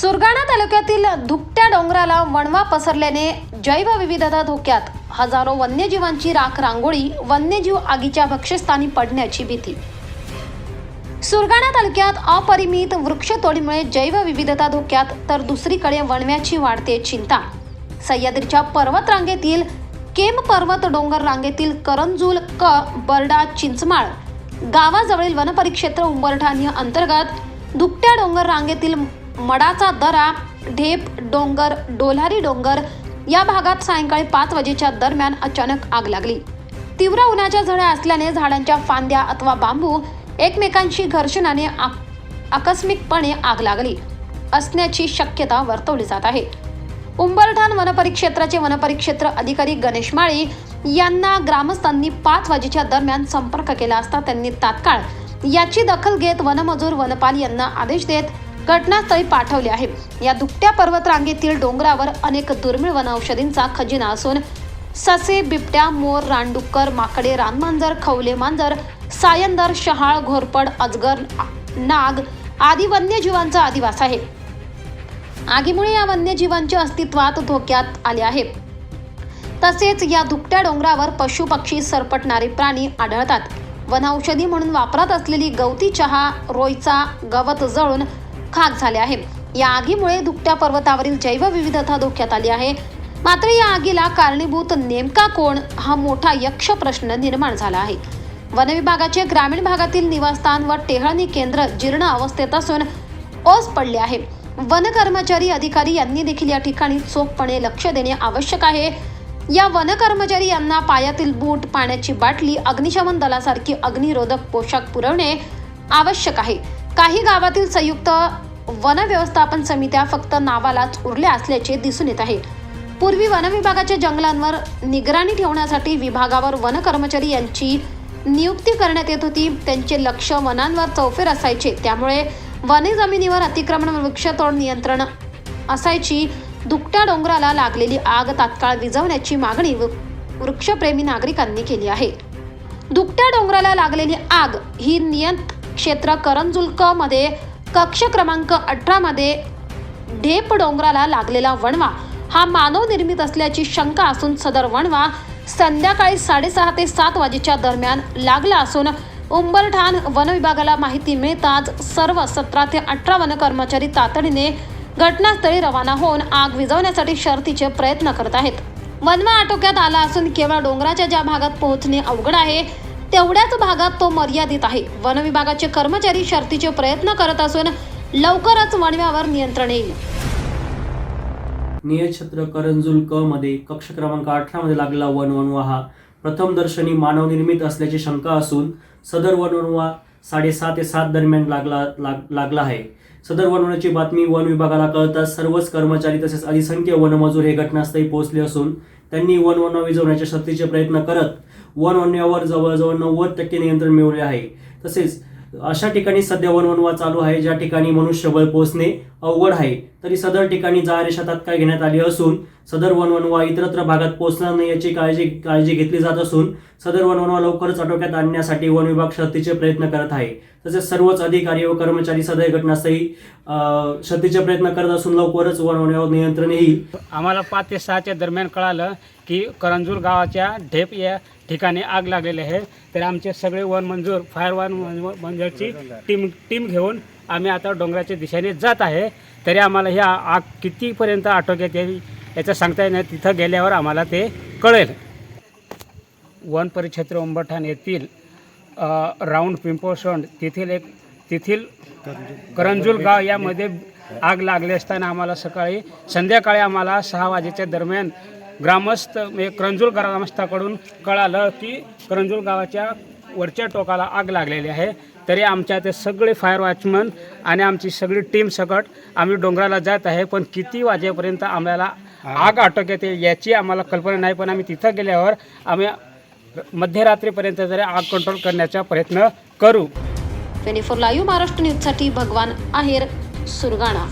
सुरगाणा तालुक्यातील धुकट्या डोंगराला वणवा पसरल्याने जैवविविधता धोक्यात. हजारो वन्यजीवांची राख रांगोळी वन्यजीव आगीच्या भक्ष्यस्थानी पडण्याची भीती. सुरगाणा तालुक्यात अपरिमित वृक्षतोडीमुळे जैवविविधता धोक्यात तर दुसरीकडे वणव्याची वाढते चिंता. सह्याद्रीच्या पर्वत रांगेतील केम पर्वत डोंगर रांगेतील करंजूल क बर्डा चिंचमाळ गावाजवळील वनपरिक्षेत्र उंबरठाण अंतर्गत दुकट्या डोंगर रांगेतील मडाचा दरा ढेप डोंगर डोलारी डोंगर या भागात सायंकाळी पाच वाजेच्या दरम्यान अचानक आग लागली. तीव्र उन्हाच्या झळ्या असल्याने झाडांच्या फांद्या अथवा बांबू एकमेकांशी घर्षणाने आक- आकस्मिकपणे आग लागली. असण्याची शक्यता वर्तवली जात आहे. उंबरठाण वनपरिक्षेत्राचे वनपरिक्षेत्र अधिकारी गणेश माळी यांना ग्रामस्थांनी पाच वाजेच्या दरम्यान संपर्क केला असता त्यांनी तात्काळ याची दखल घेत वनमजूर वनपाल यांना आदेश देत घटनास्थळी पाठवले आहे. या दुकट्या पर्वतरांगेतील डोंगरावर अनेक दुर्मिळ वनौषधींचा खजिना असून ससे बिबट्या मोर रानडुक्कर माकडे रानमांजर खवले मांजर सायंदर शहाळ घोरपड अजगर नाग आदी वन्यजीवांचा अधिवास आहे. आगीमुळे या वन्यजीवांच्या अस्तित्वात धोक्यात आले आहे. तसेच या दुकट्या डोंगरावर पशु पक्षी सरपटणारे प्राणी आढळतात. वनौषधी म्हणून वापरात असलेली गवती चहा रोईचा गवत जळून खाक झाले आहे या आगीमुळे दुकट्या पर्वतावरील जैवविविधता धोक्यात आली आहे. मात्र या आगीला कारणीभूत नेमका कोण हा मोठा यक्ष प्रश्न निर्माण झाला आहे. वनविभागाचे ग्रामीण भागातील निवासस्थान व टेहळणी केंद्र जीर्ण अवस्थेत असून ओस पडले आहे. वन कर्मचारी अधिकारी यांनी देखील या ठिकाणी चोखपणे लक्ष देणे आवश्यक आहे. या वन कर्मचारी यांना पायातील बूट पाण्याची बाटली अग्निशमन दलासारखी अग्निरोधक पोशाख पुरवणे आवश्यक आहे. काही गावातील संयुक्त वन व्यवस्थापन समित्या फक्त नावालाच उरल्या असल्याचे दिसून येत आहे. पूर्वी वन विभागाच्या जंगलांवर निगराणी ठेवण्यासाठी विभागावर वन कर्मचारी यांची नियुक्ती करण्यात येत होती. त्यांचे लक्ष वनांवर चौफेर असायचे. त्यामुळे वने जमिनीवर अतिक्रमण व वृक्षतोड नियंत्रण असायची. दुकट्या डोंगराला लागलेली आग तात्काळ विझवण्याची मागणी वृ- वृक्षप्रेमी नागरिकांनी केली आहे. दुकट्या डोंगराला लागलेली आग ही नियंत क्षेत्र करंजुलकमध्ये कक्ष क्रमांक अठरामध्ये ढेप डोंगराला लागलेला वणवा हा मानव निर्मित असल्याची शंका असून सदर वणवा संध्याकाळी साडेसहा ते सात वाजेच्या दरम्यान लागला असून उंबरठाण वन विभागाला माहिती मिळताच सर्व सतरा ते अठरा वन कर्मचारी तातडीने घटनास्थळी रवाना होऊन आग विझवण्यासाठी शर्तीचे प्रयत्न करत आहेत. वनवा आटोक्यात आला असून केवळ डोंगराच्या ज्या भागात पोहोचणे अवघड आहे तेवढ्याच भागात तो मर्यादित आहे. वन विभागाचे कर्मचारी शर्तीचे प्रयत्न करत असून लवकरच वणव्यावर नियंत्रण येईल. नियक्षत्र करंजुल क मध्ये कक्ष क्रमांक अठरा मध्ये लागला वनवनवा हा प्रथम दर्शनी मानवनिर्मित असल्याची शंका असून सदर वनवनवा साडेसहा ते सात दरम्यान लागला लाग, लागला आहे. सदर वनवण्याची बातमी वन विभागाला कळताच सर्वच कर्मचारी तसेच अधिसंख्य वनमजूर हे घटनास्थळी पोहोचले असून त्यांनी वनवनवा विजवण्याच्या शक्तीचे प्रयत्न करत वनवन्यावर जवळजवळ नव्वद टक्के नियंत्रण मिळवले आहे. तसेच अशा ठिकाणी सध्या वनवनवा चालू आहे ज्या ठिकाणी मनुष्यबळ पोहोचणे अवघड आहे. तरी सदर ठिकाणी जाण्या शेतात काय घेण्यात आली असून सदर वनवनवा इतरत्र भागात पोहोचणार नाही याची काळजी काळजी घेतली जात असून सदर वनवनवा लवकरच आटोक्यात आणण्यासाठी वन विभाग शर्तीचे प्रयत्न करत आहे. तसेच सर्वच अधिकारी व कर्मचारी सदर घटनास्थळी शर्तीचे प्रयत्न करत असून लवकरच वनवण्यावर नियंत्रण येईल. आम्हाला पाच ते सहाच्या दरम्यान कळालं की करंजूर गावाच्या ढेप या ठिकाणी आग लागलेली आहे. तर आमचे सगळे वन मंजूर फायर वन मंजूरची टीम टीम घेऊन आम्ही आता डोंगराच्या दिशेने जात आहे. तरी आम्हाला ह्या आग कितीपर्यंत आटोक्यात येईल याचं सांगता येणार तिथं गेल्यावर आम्हाला ते कळेल. वन परिक्षेत्र उंबरठाण येथील राऊंड पिंपोसंड तेथील एक तेथील करंजुल गाव यामध्ये आग लागली असताना आम्हाला सकाळी संध्याकाळी आम्हाला सहा वाजेच्या दरम्यान ग्रामस्थ म्हणजे करंजुल ग्रामस्थाकडून कळालं की करंजुल गावाच्या वरच्या टोकाला आग लागलेली आहे. तरी आमच्या ते सगळे फायर वॉचमन आणि आमची सगळी टीम सकट आम्ही डोंगराला जात आहे पण किती वाजेपर्यंत आम्हाला आग आटोक्यात येईल याची आम्हाला कल्पना नाही. पण आम्ही तिथं गेल्यावर आम्ही मध्यरात्रीपर्यंत जरी आग कंट्रोल करण्याचा प्रयत्न करू. ट्वेंटी फोर लाईव्ह महाराष्ट्र न्यूजसाठी भगवान आहेर सुरगाणा.